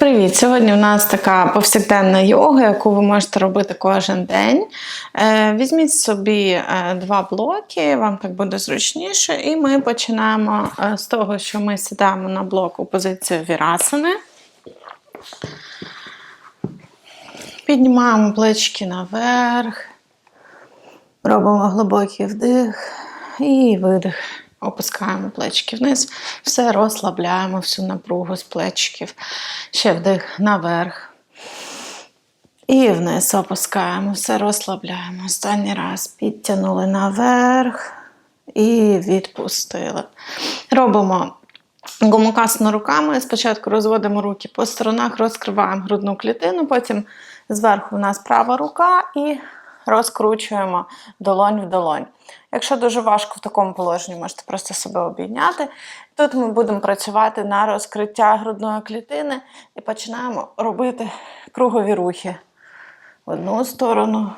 Привіт! Сьогодні у нас така повсякденна йога, яку ви можете робити кожен день. Е, Візьміть собі е, два блоки, вам так буде зручніше. І ми починаємо е, з того, що ми сідаємо на блок у позицію вірасани. Піднімаємо плечки наверх, робимо глибокий вдих і видих. Опускаємо плечки вниз, все розслабляємо всю напругу з плечиків. Ще вдих наверх. І вниз опускаємо, все розслабляємо. Останній раз підтягнули наверх і відпустили. Робимо гомокасну руками. Спочатку розводимо руки по сторонах, розкриваємо грудну клітину, потім зверху у нас права рука і розкручуємо долонь в долонь. Якщо дуже важко в такому положенні, можете просто себе обійняти. Тут ми будемо працювати на розкриття грудної клітини і починаємо робити кругові рухи в одну сторону.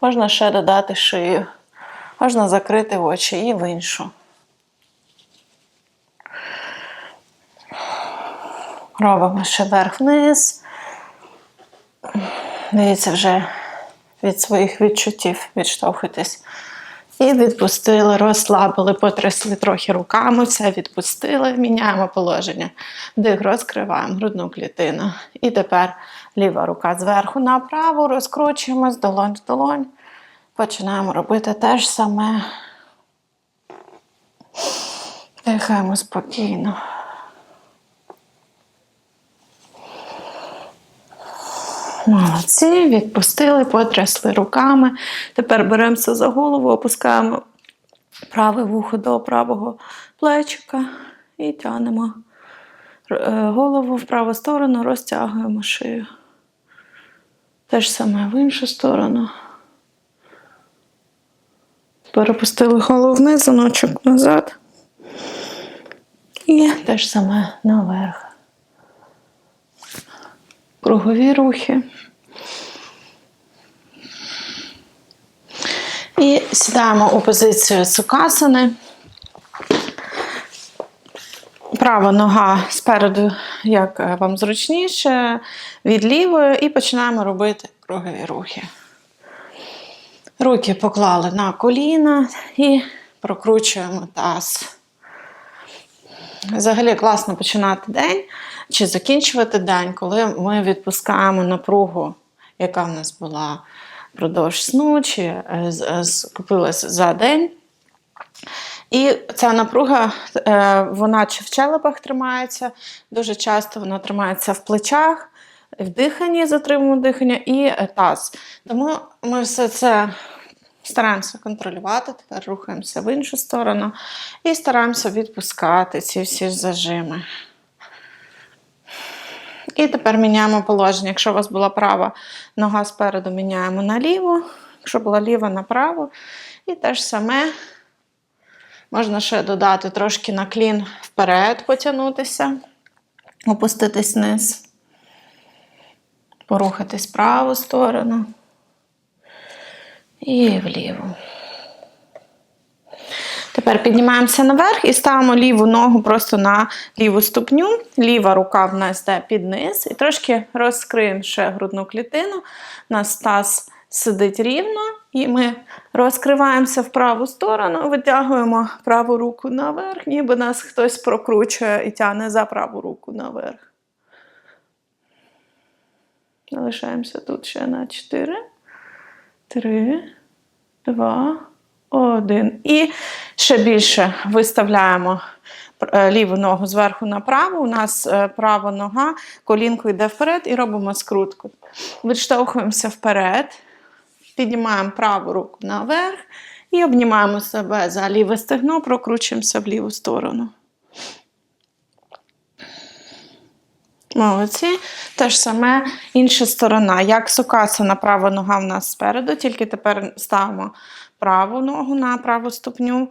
Можна ще додати шию, можна закрити очі і в іншу. Робимо ще вверх-вниз. Дивіться, вже від своїх відчуттів відштовхуйтесь. І відпустили, розслабили, потрясли трохи руками, все відпустили, міняємо положення. Вдих, розкриваємо грудну клітину. І тепер ліва рука зверху направо, розкручуємось, долонь в долонь. Починаємо робити те ж саме. Дихаємо спокійно. Молодці, відпустили, потрясли руками. Тепер беремося за голову, опускаємо праве вухо до правого плечика і тягнемо е, голову в праву сторону, розтягуємо шию. Те ж саме в іншу сторону. Перепустили голову вниз, заночок назад. І те ж саме наверх кругові рухи. І сідаємо у позицію сукасани. Права нога спереду, як е, вам зручніше, від лівої, і починаємо робити кругові рухи. Руки поклали на коліна і прокручуємо таз. Взагалі класно починати день чи закінчувати день, коли ми відпускаємо напругу, яка в нас була впродовж сну, чи е, скупилася за день. І ця напруга, е, вона чи в челепах тримається, дуже часто вона тримається в плечах, в диханні, затримуємо дихання і таз. Тому ми все це стараємося контролювати, тепер рухаємося в іншу сторону і стараємося відпускати ці всі зажими. І тепер міняємо положення. Якщо у вас була права нога спереду, міняємо на ліву, якщо була ліва направо. І те ж саме можна ще додати трошки наклін вперед, потягнутися, опуститись вниз, порухатись в праву сторону і вліву. Тепер піднімаємося наверх і ставимо ліву ногу просто на ліву ступню. Ліва рука в нас йде під низ. І трошки розкриємо ще грудну клітину. Нас таз сидить рівно. І ми розкриваємося в праву сторону, витягуємо праву руку наверх, ніби нас хтось прокручує і тягне за праву руку наверх. Залишаємося тут ще на 4, 3, 2, один. І ще більше виставляємо е, ліву ногу зверху на праву. У нас е, права нога, колінко йде вперед і робимо скрутку. Відштовхуємося вперед, піднімаємо праву руку наверх і обнімаємо себе за ліве стегно, прокручуємося в ліву сторону. Молодці. Те ж саме інша сторона. Як сукасана права нога в нас спереду, тільки тепер ставимо праву ногу на праву ступню.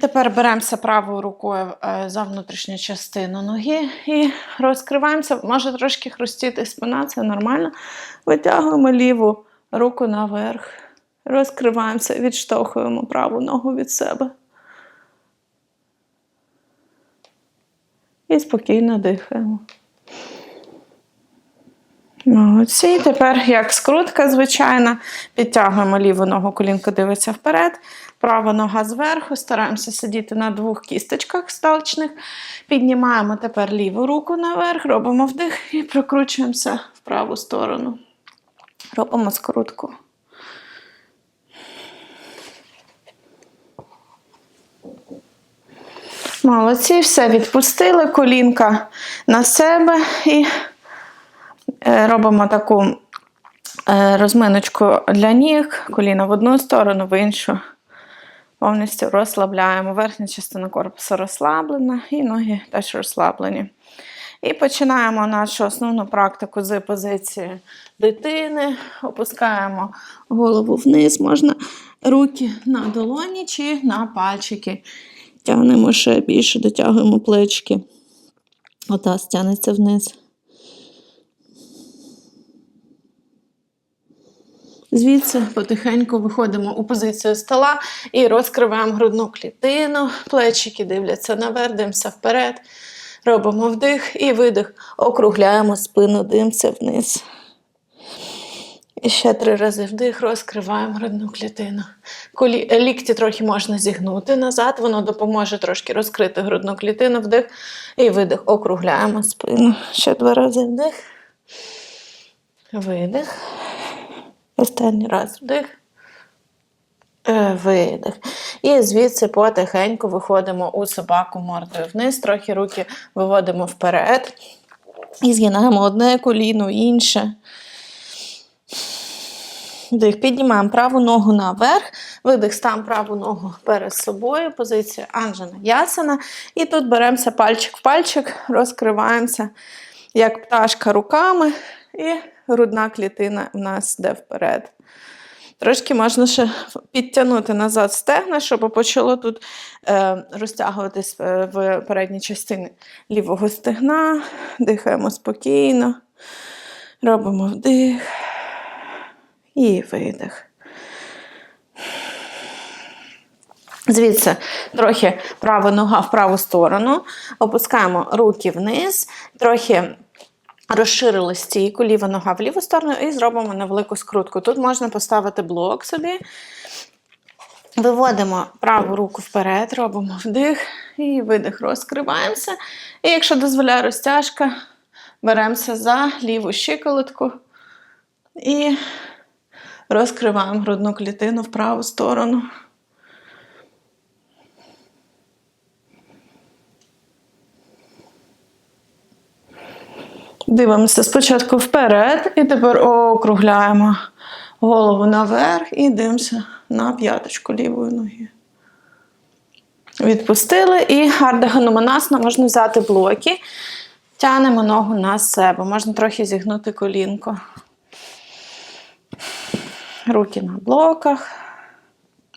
Тепер беремося правою рукою е, за внутрішню частину ноги і розкриваємося. Може трошки хрустіти спина, це нормально. Витягуємо ліву руку наверх. Розкриваємося, відштовхуємо праву ногу від себе. І спокійно дихаємо. Молодці. Тепер, як скрутка звичайна, підтягуємо ліву ногу, колінко дивиться вперед, права нога зверху, стараємося сидіти на двох кісточках сталчних. Піднімаємо тепер ліву руку наверх, робимо вдих і прокручуємося в праву сторону. Робимо скрутку. Молодці, все відпустили, колінка на себе і робимо таку е, розминочку для ніг, коліна в одну сторону, в іншу. Повністю розслабляємо. Верхня частина корпусу розслаблена і ноги теж розслаблені. І починаємо нашу основну практику з позиції дитини. Опускаємо голову вниз, можна руки на долоні чи на пальчики. Тягнемо ще більше, дотягуємо плечки. Ота стягнеться вниз. Звідси потихеньку виходимо у позицію стола і розкриваємо грудну клітину, плечики дивляться наверх, димся вперед. Робимо вдих і видих, округляємо спину, димся вниз. І ще три рази вдих, розкриваємо грудну клітину. Колі... Лікті трохи можна зігнути назад, воно допоможе трошки розкрити грудну клітину, вдих і видих. Округляємо спину. Ще два рази вдих. Видих. Останній раз вдих. Е, Видих. І звідси потихеньку виходимо у собаку мордою вниз, трохи руки виводимо вперед. І згинаємо одне коліно, інше. Вдих, піднімаємо праву ногу наверх, видих, ставимо праву ногу перед собою, позиція Анжена Ясана. І тут беремося пальчик в пальчик, розкриваємося, як пташка руками, і грудна клітина в нас йде вперед. Трошки можна ще підтягнути назад стегна, щоб почало тут е, розтягуватись е, в передній частині лівого стегна. Дихаємо спокійно, робимо вдих і видих. Звідси трохи права нога в праву сторону, опускаємо руки вниз, трохи розширили стійку, ліва нога в ліву сторону і зробимо невелику скрутку. Тут можна поставити блок собі. Виводимо праву руку вперед, робимо вдих і видих, розкриваємося. І якщо дозволяє розтяжка, беремося за ліву щиколотку і розкриваємо грудну клітину в праву сторону. Дивимося спочатку вперед, і тепер округляємо голову наверх і дивимося на п'яточку лівої ноги. Відпустили і ардеганоманасна можна взяти блоки, тянемо ногу на себе, можна трохи зігнути колінко. Руки на блоках.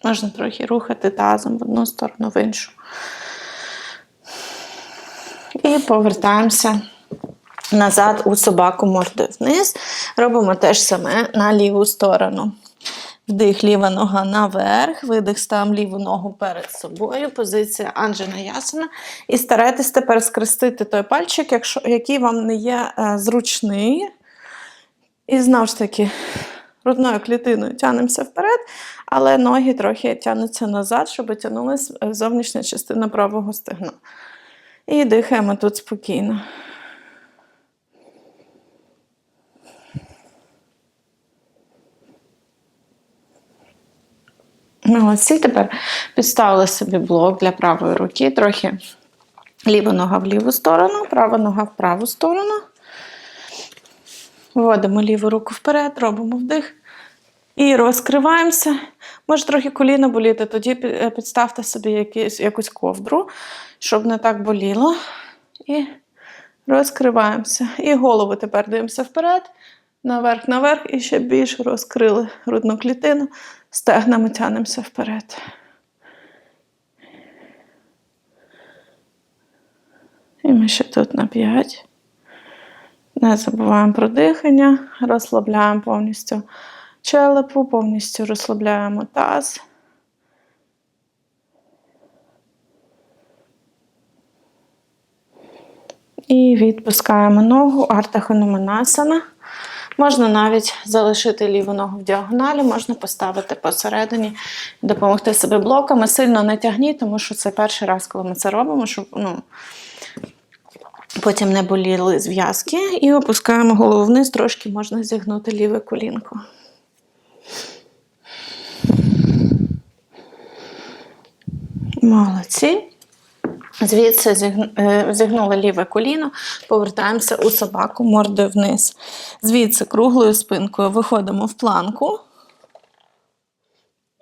Можна трохи рухати тазом в одну сторону, в іншу. І повертаємося назад у собаку мордою вниз. Робимо те ж саме на ліву сторону. Вдих, ліва нога наверх, видих, ставимо ліву ногу перед собою. Позиція Анджена Ясана. І старайтесь тепер скрестити той пальчик, якщо, який вам не є е, зручний. І знову ж таки, грудною клітиною тянемося вперед, але ноги трохи тягнуться назад, щоб тягнулася зовнішня частина правого стегна. І дихаємо тут спокійно. Молодці, тепер підставили собі блок для правої руки, трохи ліва нога в ліву сторону, права нога в праву сторону. Вводимо ліву руку вперед, робимо вдих і розкриваємося. Може трохи коліна боліти, тоді е, підставте собі якийсь, якусь ковдру, щоб не так боліло. І розкриваємося. І голову тепер дивимося вперед, наверх, наверх, і ще більше розкрили грудну клітину. Стегнами тянемося вперед. І ми ще тут на 5. Не забуваємо про дихання, розслабляємо повністю челепу, повністю розслабляємо таз. І відпускаємо ногу, артахануманасана. Можна навіть залишити ліву ногу в діагоналі, можна поставити посередині, допомогти себе блоками. Сильно не тягніть, тому що це перший раз, коли ми це робимо, щоб ну, потім не боліли зв'язки. І опускаємо голову вниз, трошки можна зігнути ліве колінко. Молодці. Звідси е, зігнули ліве коліно, повертаємося у собаку мордою вниз. Звідси круглою спинкою виходимо в планку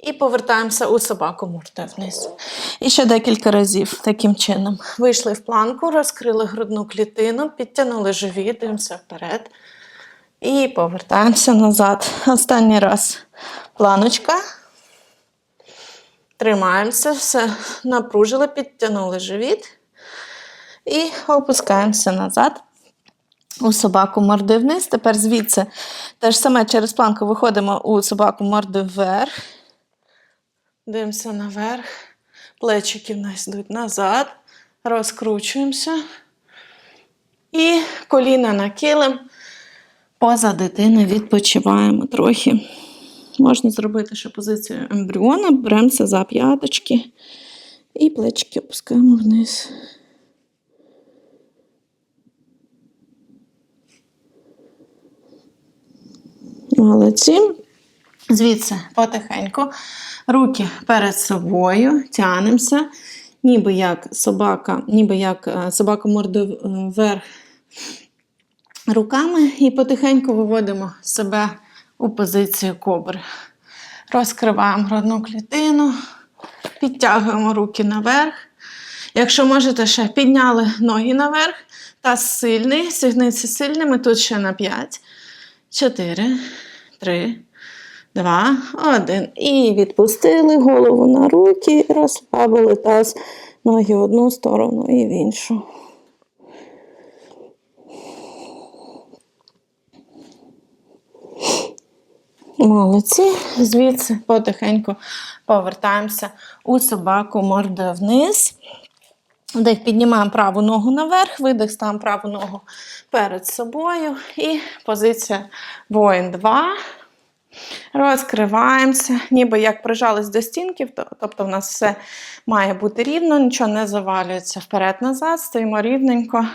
і повертаємося у собаку мордою вниз. І ще декілька разів таким чином. Вийшли в планку, розкрили грудну клітину, підтягнули живіт, дивимося вперед. І повертаємося назад. Останній раз планочка. Тримаємося, все напружили, підтягнули живіт. І опускаємося назад. У собаку морди вниз. Тепер звідси те ж саме через планку виходимо у собаку морди вверх. Дивимося наверх. Плечики в нас йдуть назад. Розкручуємося. І коліна на килим. Поза дитини відпочиваємо трохи. Можна зробити ще позицію ембріона, беремося за п'яточки і плечики опускаємо вниз. Молодці. Звідси потихеньку. Руки перед собою, тянемося, ніби як собака, ніби як е, собака мордою вверх руками і потихеньку виводимо себе у позицію кобри. Розкриваємо грудну клітину, підтягуємо руки наверх. Якщо можете, ще підняли ноги наверх. Таз сильний, сігниці сильними. Тут ще на 5, 4, 3, 2, 1. І відпустили голову на руки, розслабили таз, ноги в одну сторону і в іншу. Молодці. Звідси потихеньку повертаємося у собаку мордою вниз. Вдих, піднімаємо праву ногу наверх, видих, ставимо праву ногу перед собою. І позиція воїн 2. Розкриваємося, ніби як прижались до стінки, тобто в нас все має бути рівно, нічого не завалюється вперед-назад, стоїмо рівненько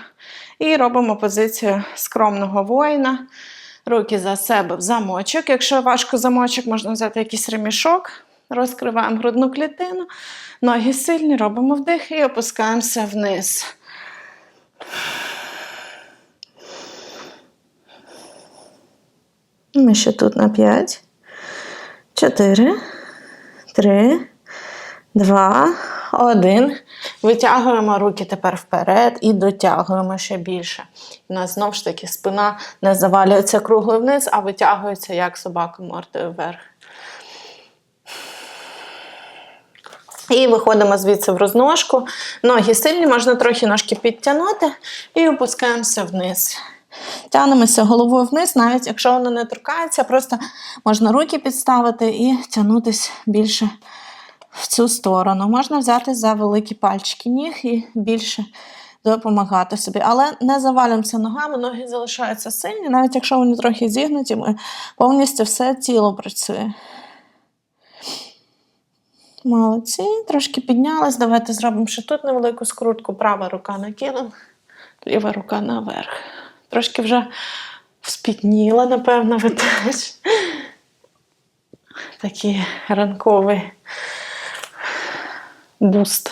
і робимо позицію скромного воїна. Руки за себе в замочок. Якщо важко замочок, можна взяти якийсь ремішок. Розкриваємо грудну клітину, ноги сильні, робимо вдих і опускаємося вниз. Ми ще тут на 5, 4, 3, 2, 1. Витягуємо руки тепер вперед і дотягуємо ще більше. У нас знову ж таки спина не завалюється кругло вниз, а витягується як собака мордою вверх. І виходимо звідси в розножку. Ноги сильні, можна трохи ножки підтягнути і опускаємося вниз. Тянемося головою вниз, навіть якщо воно не торкається, просто можна руки підставити і тягнутися більше в цю сторону. Можна взяти за великі пальчики ніг і більше допомагати собі. Але не завалюємося ногами, ноги залишаються сильні, навіть якщо вони трохи зігнуті, ми повністю все тіло працює. Молодці, трошки піднялись. Давайте зробимо ще тут невелику скрутку. Права рука на килим, ліва рука наверх. Трошки вже вспітніла, напевно, ви теж. Такий ранковий буст.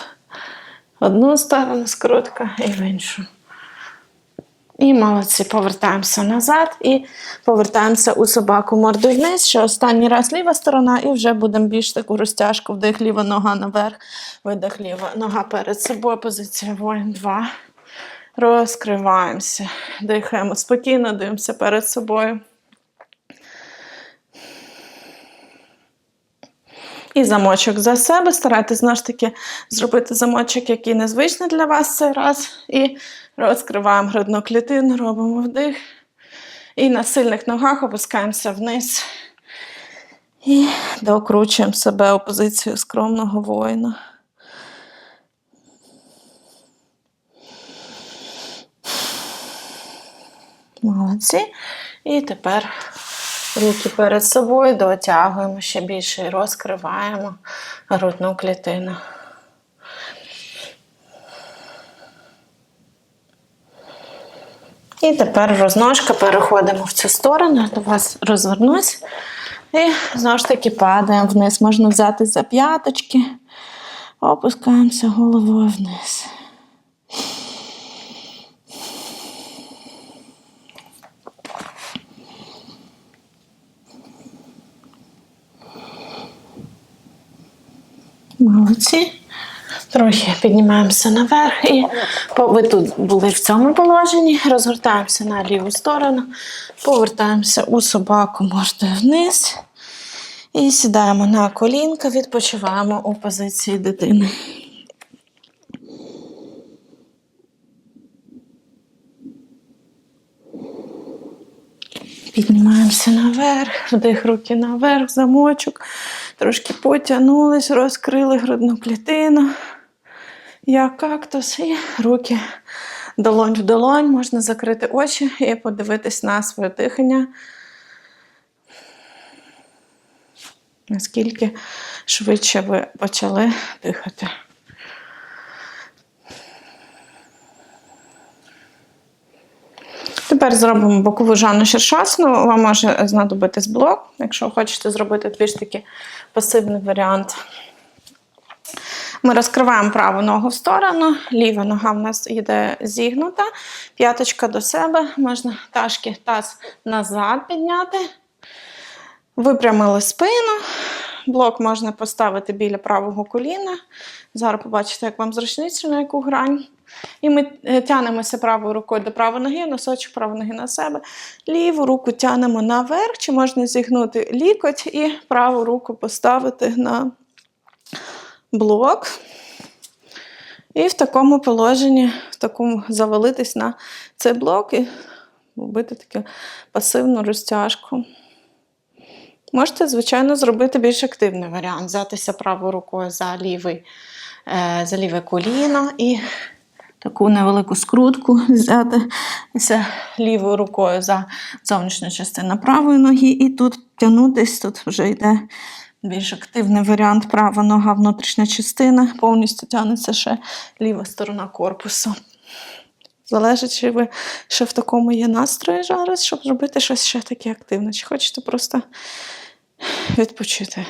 Одну сторону скрутка і в іншу. І молодці, повертаємося назад і повертаємося у собаку мордою вниз. Ще останній раз ліва сторона, і вже будемо більш таку розтяжку. Вдих ліва нога наверх, видих ліва нога перед собою. Позиція воїн 2. Розкриваємося. Дихаємо спокійно, дивимося перед собою. І замочок за себе. Старайтесь знову ж таки зробити замочок, який незвичний для вас цей раз. І розкриваємо грудну клітину, робимо вдих. І на сильних ногах опускаємося вниз. І докручуємо себе у позицію скромного воїна. Молодці. І тепер руки перед собою дотягуємо ще більше і розкриваємо грудну клітину. І тепер розножка переходимо в цю сторону, до вас розвернусь. І знову ж таки падаємо вниз. Можна взяти за п'яточки, опускаємося головою вниз. Молодці. Трохи піднімаємося наверх і ви тут були в цьому положенні. Розгортаємося на ліву сторону, повертаємося у собаку мордою вниз. І сідаємо на колінка, відпочиваємо у позиції дитини. Піднімаємося наверх, вдих руки наверх, замочок. Трошки потягнулись, розкрили грудну клітину. Як кактус, і руки долонь в долонь. Можна закрити очі і подивитись на своє дихання. Наскільки швидше ви почали дихати. Тепер зробимо бокову жанну шершасну. Вам може знадобитись блок, якщо хочете зробити більш такий пасивний варіант. Ми розкриваємо праву ногу в сторону, ліва нога в нас йде зігнута, п'яточка до себе, можна ташки таз назад підняти. Випрямили спину. Блок можна поставити біля правого коліна. Зараз побачите, як вам зручніше на яку грань. І ми е, тягнемося правою рукою до правої ноги, носочок правої ноги на себе. Ліву руку тягнемо наверх, чи можна зігнути лікоть і праву руку поставити на блок. І в такому положенні, в такому завалитись на цей блок і робити таку пасивну розтяжку. Можете, звичайно, зробити більш активний варіант. Взятися правою рукою за, лівий, е, за ліве коліно і таку невелику скрутку взятися лівою рукою за зовнішню частину правої ноги, і тут тягнутись, тут вже йде більш активний варіант права нога, внутрішня частина, повністю тягнеться ще ліва сторона корпусу. Залежить, чи ви ще в такому є настрої зараз, щоб зробити щось ще таке активне. Чи хочете просто відпочити.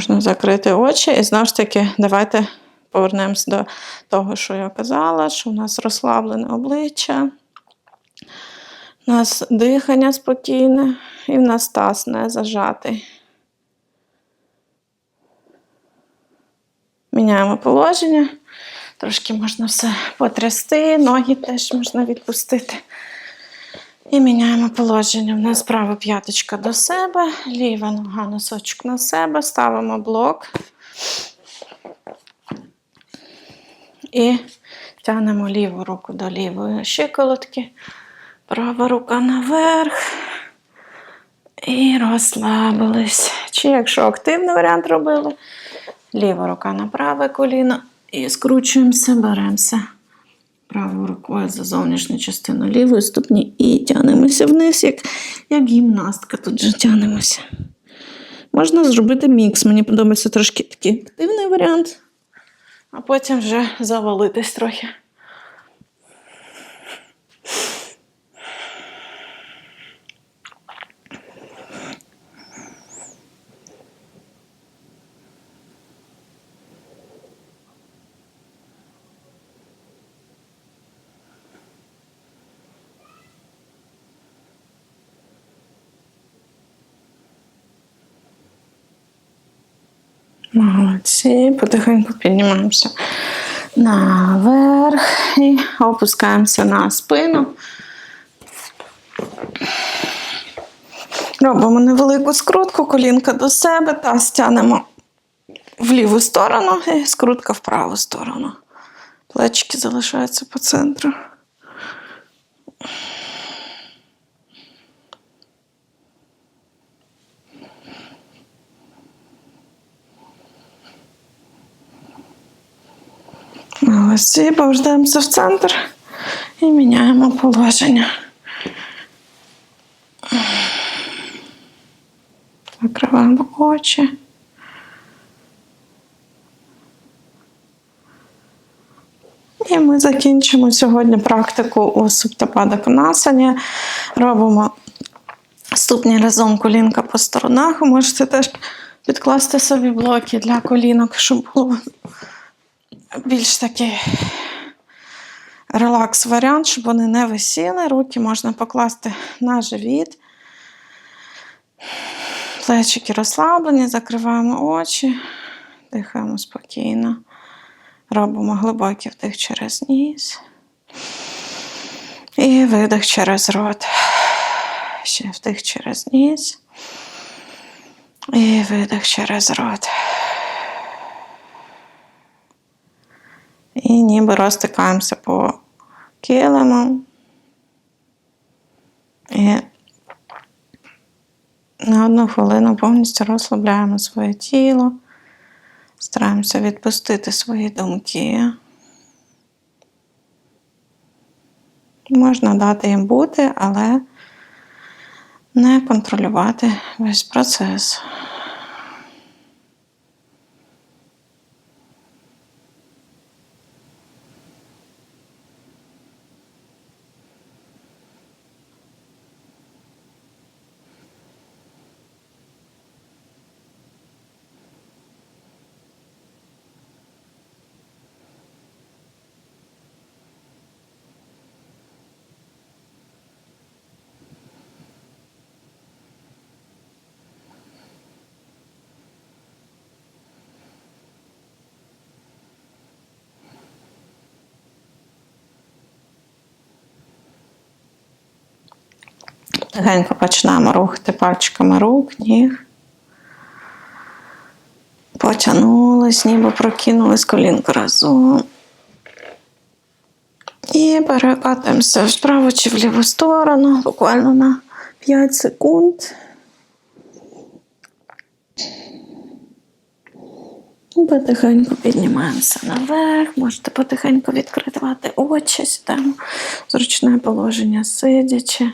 Можна закрити очі і знову ж таки, давайте повернемось до того, що я казала, що у нас розслаблене обличчя, у нас дихання спокійне і в нас таз не зажатий. Міняємо положення. Трошки можна все потрясти, ноги теж можна відпустити. І міняємо положення. У нас права п'яточка до себе, ліва нога носочок на себе, ставимо блок і тягнемо ліву руку до лівої щиколотки, права рука наверх. І розслабились. Чи якщо активний варіант робили, ліва рука на праве коліно і скручуємося, беремося правою рукою за зовнішню частину лівої ступні і тягнемося вниз, як, як гімнастка. Тут же тягнемося. Можна зробити мікс. Мені подобається трошки такий активний варіант, а потім вже завалитись трохи. Молодці, потихеньку піднімаємося наверх і опускаємося на спину. Робимо невелику скрутку, колінка до себе та стягнемо в ліву сторону і скрутка в праву сторону. Плечики залишаються по центру. Молодці, повертаємося в центр і міняємо положення. Закриваємо очі. І ми закінчимо сьогодні практику у суптапада Конасані. Робимо ступні разом колінка по сторонах. Можете теж підкласти собі блоки для колінок, щоб було більш такий релакс варіант, щоб вони не висіли. Руки можна покласти на живіт. Плечики розслаблені, закриваємо очі, дихаємо спокійно. Робимо глибокий вдих через ніс. І видих через рот. Ще вдих через ніс. І видих через рот. І ніби розтикаємося по килиму. І на одну хвилину повністю розслабляємо своє тіло. Стараємося відпустити свої думки. Можна дати їм бути, але не контролювати весь процес. Легенько починаємо рухати пальчиками рук, ніг. Потягнулись, ніби прокинулись колінка разом. І перекатуємося вправо чи в ліву сторону, буквально на 5 секунд. І Потихеньку піднімаємося наверх, можете потихеньку відкривати очі, сідаємо зручне положення сидячи.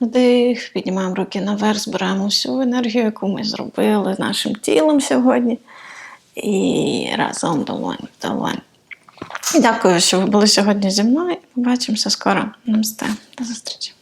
Вдих, піднімаємо руки наверх, збираємо всю енергію, яку ми зробили нашим тілом сьогодні. І разом долонь долонь. Дякую, що ви були сьогодні зі мною. Побачимося скоро. Намсте. До зустрічі.